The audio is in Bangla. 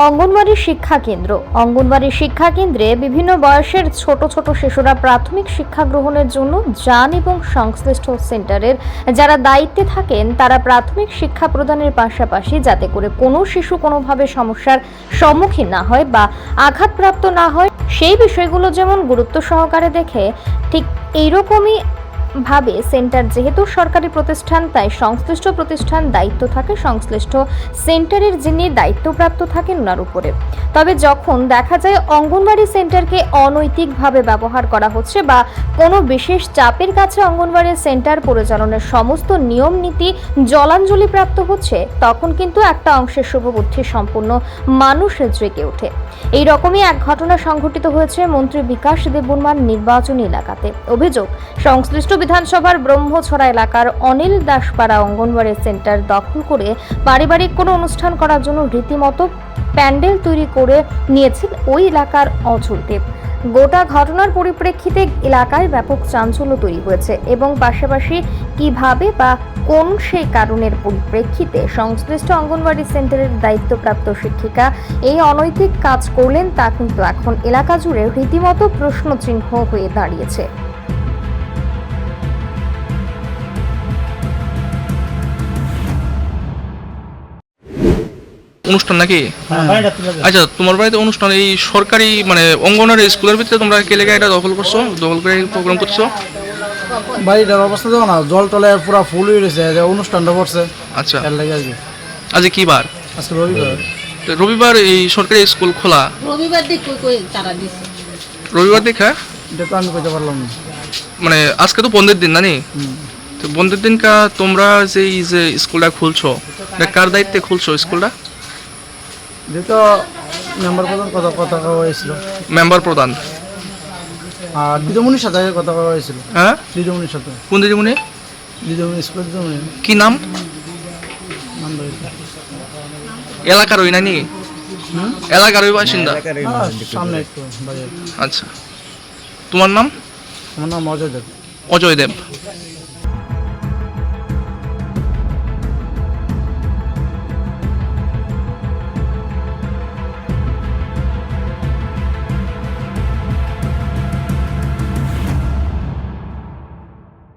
অঙ্গনওয়াড়ি শিক্ষা কেন্দ্র। অঙ্গনওয়াড়ি শিক্ষা কেন্দ্রে বিভিন্ন বয়সের ছোট ছোট শিশুরা প্রাথমিক শিক্ষা গ্রহণের জন্য যান এবং সংশ্লিষ্ট সেন্টারের যারা দায়িত্বে থাকেন, তারা প্রাথমিক শিক্ষা প্রদানের পাশাপাশি যাতে করে কোনো শিশু কোনোভাবে সমস্যার সম্মুখীন না হয় বা আঘাতপ্রাপ্ত না হয়, সেই বিষয়গুলো যেমন গুরুত্ব সহকারে দেখে, ঠিক এইরকমই ভাবে সেন্টার যেহেতু সরকারি প্রতিষ্ঠান, তাই সংশ্লিষ্ট প্রতিষ্ঠান দায়িত্ব থাকে। সংশ্লিষ্ট সেন্টারের যিনি দায়িত্বপ্রাপ্ত থাকেন ওনার উপরে। তবে যখন দেখা যায় অঙ্গনওয়াড়ি সেন্টারকে অনৈতিকভাবে ব্যবহার করা হচ্ছে বা কোনো বিশেষ চাপের কাছে অঙ্গনওয়াড়ি সেন্টার পরিচালনার সমস্ত নিয়ম নীতি জলাঞ্জলি প্রাপ্ত হচ্ছে, তখন কিন্তু একটা অংশের শুভবুদ্ধি সম্পন্ন মানুষ জেগে ওঠে। এই রকমই এক ঘটনা সংঘটিত হয়েছে মন্ত্রী বিকাশ দেববর্মার নির্বাচনী এলাকাতে। অভিযোগ, সংশ্লিষ্ট বিধানসভার ব্রহ্মছড়া এলাকার অনিল দাসপাড়া অঙ্গনওয়াড়ি সেন্টার দখল করে পারিবারিক কোনো অনুষ্ঠান করার জন্য রীতিমতো প্যান্ডেল তৈরি করে নিয়েছেন ওই এলাকার দেব। গোটা ঘটনার পরিপ্রেক্ষিতে এলাকায় ব্যাপক চাঞ্চল্য তৈরি হয়েছে এবং পাশাপাশি কীভাবে বা কোন সেই কারণের পরিপ্রেক্ষিতে সংশ্লিষ্ট অঙ্গনওয়াড়ি সেন্টারের দায়িত্বপ্রাপ্ত শিক্ষিকা এই অনৈতিক কাজ করলেন তা কিন্তু এখন এলাকা জুড়ে রীতিমতো প্রশ্নচিহ্ন হয়ে দাঁড়িয়েছে। অনুষ্ঠান নাকি? হ্যাঁ। আচ্ছা তোমার বাড়িতে অনুষ্ঠান এই সরকারি মানে অঙ্গনওয়াড়ি স্কুলের ভিতরে তোমরা কে লেগে এটা দখল করছ? দখল করে প্রোগ্রাম করছ? বাড়িটার অবস্থা দেখো না জল টলে পুরো ফুল হয়ে গেছে অনুষ্ঠানটা পড়ছে আচ্ছা। আজ কি বার? আজকে রবিবার। তো রবিবার এই সরকারি স্কুল খোলা? রবিবার কই তারা দিছে। রবিবার দেখা এটা তো আমি কইতে পারলাম না। মানে আজকে তো বন্ধের দিন নানি। তো বন্ধের দিন কা তোমরা যে এই যে স্কুলটা খুলছো এটা কার দায়িত্বে খুলছো স্কুলটা? যেহেতু মেম্বার প্রধান কথা কথা কওয়া হয়েছিল। মেম্বার প্রধান। আর দিদিমণির সাথে কথা কওয়া হয়েছিল। হ্যাঁ? দিদিমণির সাথে। কোন দিদিমণি দিদিমণি স্কুলের দিদিমণি কি নাম? নাম এলাকার ওই নানি? এলাকার ওই বাসিন্দা? হ্যাঁ, সামনে একটু আচ্ছা। তোমার নাম? আমার নাম অজয় দেব। অজয় দেব।